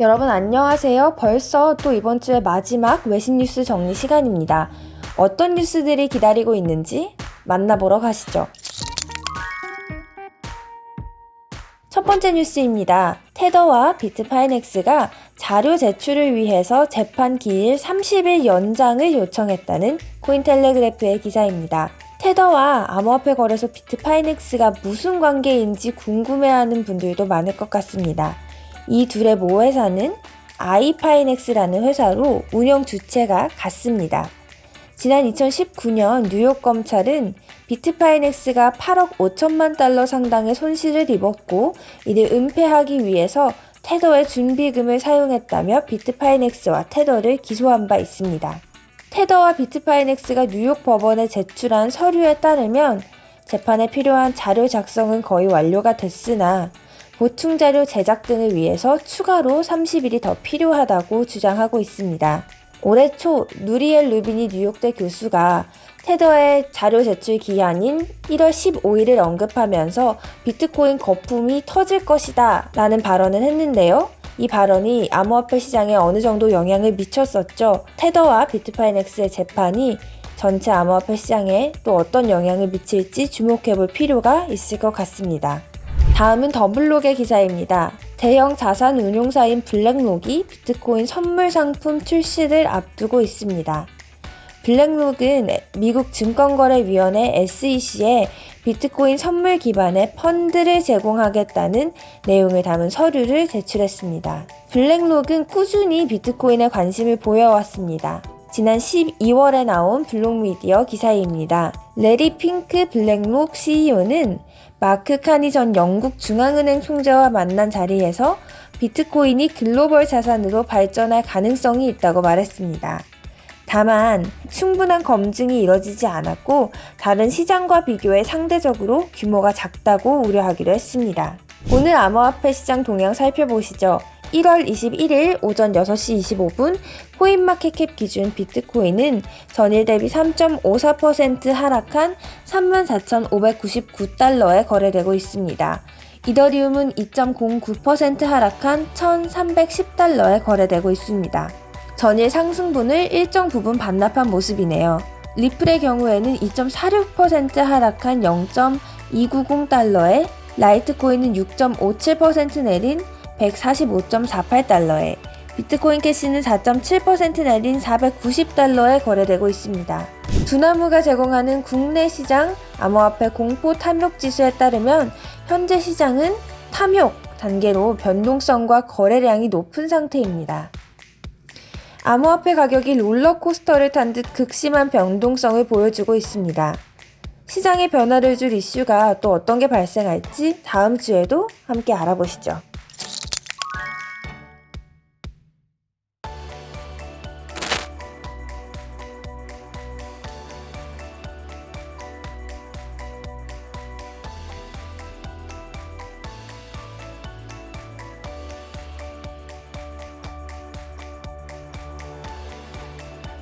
여러분 안녕하세요. 벌써 또 이번 주의 마지막 외신 뉴스 정리 시간입니다. 어떤 뉴스들이 기다리고 있는지 만나보러 가시죠. 첫 번째 뉴스입니다. 테더와 비트파이넥스가 자료 제출을 위해서 재판 기일 30일 연장을 요청했다는 코인텔레그래프의 기사입니다. 테더와 암호화폐 거래소 비트파이넥스가 무슨 관계인지 궁금해하는 분들도 많을 것 같습니다. 이 둘의 모회사는 아이파이넥스라는 회사로 운영 주체가 같습니다. 지난 2019년 뉴욕 검찰은 비트파이넥스가 8억 5천만 달러 상당의 손실을 입었고 이를 은폐하기 위해서 테더의 준비금을 사용했다며 비트파이넥스와 테더를 기소한 바 있습니다. 테더와 비트파이넥스가 뉴욕 법원에 제출한 서류에 따르면 재판에 필요한 자료 작성은 거의 완료가 됐으나 보충 자료 제작 등을 위해서 추가로 30일이 더 필요하다고 주장하고 있습니다. 올해 초 누리엘 루비니 뉴욕대 교수가 테더의 자료 제출 기한인 1월 15일을 언급하면서 비트코인 거품이 터질 것이다 라는 발언을 했는데요. 이 발언이 암호화폐 시장에 어느 정도 영향을 미쳤었죠. 테더와 비트파이넥스의 재판이 전체 암호화폐 시장에 또 어떤 영향을 미칠지 주목해 볼 필요가 있을 것 같습니다. 다음은 더블록의 기사입니다. 대형 자산 운용사인 블랙록이 비트코인 선물 상품 출시를 앞두고 있습니다. 블랙록은 미국 증권거래위원회 SEC에 비트코인 선물 기반의 펀드를 제공하겠다는 내용을 담은 서류를 제출했습니다. 블랙록은 꾸준히 비트코인에 관심을 보여왔습니다. 지난 12월에 나온 블록미디어 기사입니다. 레리 핑크 블랙록 CEO는 마크 카니 전 영국 중앙은행 총재와 만난 자리에서 비트코인이 글로벌 자산으로 발전할 가능성이 있다고 말했습니다. 다만 충분한 검증이 이뤄지지 않았고 다른 시장과 비교해 상대적으로 규모가 작다고 우려하기로 했습니다. 오늘 암호화폐 시장 동향 살펴보시죠. 1월 21일 오전 6시 25분 코인마켓캡 기준 비트코인은 전일 대비 3.54% 하락한 34,599달러에 거래되고 있습니다. 이더리움은 2.09% 하락한 1,310달러에 거래되고 있습니다. 전일 상승분을 일정 부분 반납한 모습이네요. 리플의 경우에는 2.46% 하락한 0.290달러에 라이트코인은 6.57% 내린 145.48달러에 비트코인 캐시는 4.7% 내린 490달러에 거래되고 있습니다. 두나무가 제공하는 국내 시장 암호화폐 공포 탐욕 지수에 따르면 현재 시장은 탐욕 단계로 변동성과 거래량이 높은 상태입니다. 암호화폐 가격이 롤러코스터를 탄 듯 극심한 변동성을 보여주고 있습니다. 시장의 변화를 줄 이슈가 또 어떤 게 발생할지 다음 주에도 함께 알아보시죠.